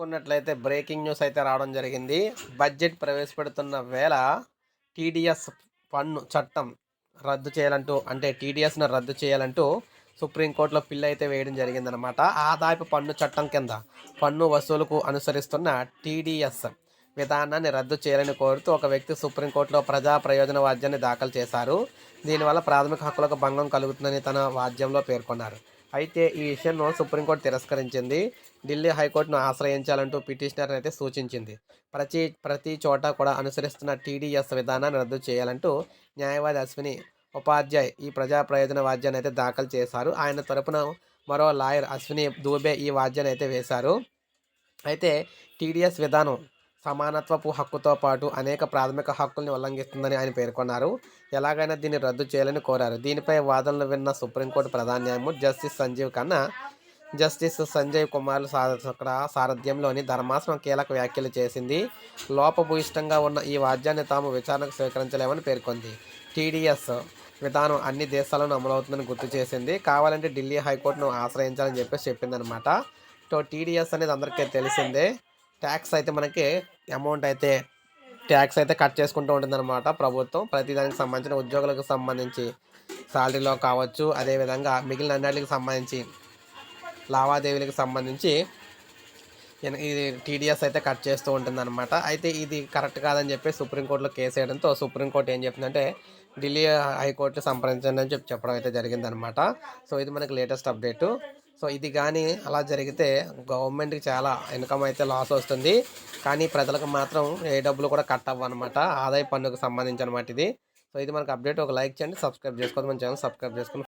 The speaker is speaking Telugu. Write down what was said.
చూసుకున్నట్లయితే బ్రేకింగ్ న్యూస్ అయితే రావడం జరిగింది. బడ్జెట్ ప్రవేశపెడుతున్న వేళ టీడీఎస్ పన్ను చట్టం రద్దు చేయాలంటూ అంటే టీడీఎస్ను రద్దు చేయాలంటూ సుప్రీంకోర్టులో పిల్ అయితే వేయడం జరిగిందనమాట ఆదాయపు పన్ను చట్టం కింద పన్ను వసూలుకు అనుసరిస్తున్న టీడీఎస్ విధానాన్ని రద్దు చేయాలని కోరుతూ ఒక వ్యక్తి సుప్రీంకోర్టులో ప్రజా ప్రయోజన వాద్యాన్ని దాఖలు చేశారు. దీనివల్ల ప్రాథమిక హక్కులకు భంగం కలుగుతుందని తన వాద్యంలో పేర్కొన్నారు. అయితే ఈ విషయాన్ని సుప్రీంకోర్టు తిరస్కరించింది. ఢిల్లీ హైకోర్టును ఆశ్రయించాలంటూ పిటిషనర్ అయితే సూచించింది. ప్రతి ప్రతి చోట కూడా అనుసరిస్తున్న టీడీఎస్ విధానాన్ని రద్దు చేయాలంటూ న్యాయవాది అశ్విని ఉపాధ్యాయ్ ఈ ప్రజా ప్రయోజన వాద్యాన్ని అయితే దాఖలు చేశారు. ఆయన తరపున మరో లాయర్ అశ్విని దూబే ఈ వాద్యాన్ని అయితే వేశారు. అయితే టీడీఎస్ విధానం సమానత్వపు హక్కుతో పాటు అనేక ప్రాథమిక హక్కుల్ని ఉల్లంఘిస్తుందని ఆయన పేర్కొన్నారు. ఎలాగైనా దీన్ని రద్దు చేయాలని కోరారు. దీనిపై వాదనలు విన్న సుప్రీంకోర్టు ప్రధాన న్యాయమూర్తి జస్టిస్ సంజీవ్ ఖన్నా జస్టిస్ సంజయ్ కుమార్ అక్కడ సారథ్యంలోని ధర్మాసనం కీలక వ్యాఖ్యలు చేసింది. లోపభూయిష్టంగా ఉన్న ఈ వాద్యాన్ని తాము విచారణకు స్వీకరించలేమని పేర్కొంది. టీడీఎస్ విధానం అన్ని దేశాలను అమలవుతుందని గుర్తు చేసింది. కావాలంటే ఢిల్లీ హైకోర్టును ఆశ్రయించాలని చెప్పేసి చెప్పిందనమాట సో టీడీఎస్ అనేది అందరికీ తెలిసిందే. ట్యాక్స్ అయితే మనకి అమౌంట్ అయితే ట్యాక్స్ అయితే కట్ చేసుకుంటూ ఉంటుందన్నమాట ప్రభుత్వం. ప్రతి దానికి సంబంధించిన ఉద్యోగులకు సంబంధించి శాలరీలో కావచ్చు అదేవిధంగా మిగిలిన అన్నిటికి సంబంధించి లావాదేవీలకు సంబంధించి ఇది టీడీఎస్ అయితే కట్ చేస్తూ ఉంటుందన్నమాట. అయితే ఇది కరెక్ట్ కాదని చెప్పి సుప్రీంకోర్టులో కేసు వేయడంతో సుప్రీంకోర్టు ఏం చెప్పిందంటే ఢిల్లీ హైకోర్టు సంప్రదించండి అని చెప్పి చెప్పడం అయితే జరిగిందనమాట సో ఇది మనకి లేటెస్ట్ అప్డేటు. సో ఇది కానీ అలా జరిగితే గవర్నమెంట్కి చాలా ఇన్కమ్ అయితే లాస్ వస్తుంది. కానీ ప్రజలకు మాత్రం ఏ డబ్బులు కూడా కట్ అవ్వనమాట. ఆదాయ పన్నుకు సంబంధించి అనమాట ఇది. సో ఇది మనకు అప్డేట్. ఒక లైక్ చేయండి సబ్స్క్రైబ్ చేసుకోండి. మన ఛానల్ సబ్స్క్రైబ్ చేసుకుని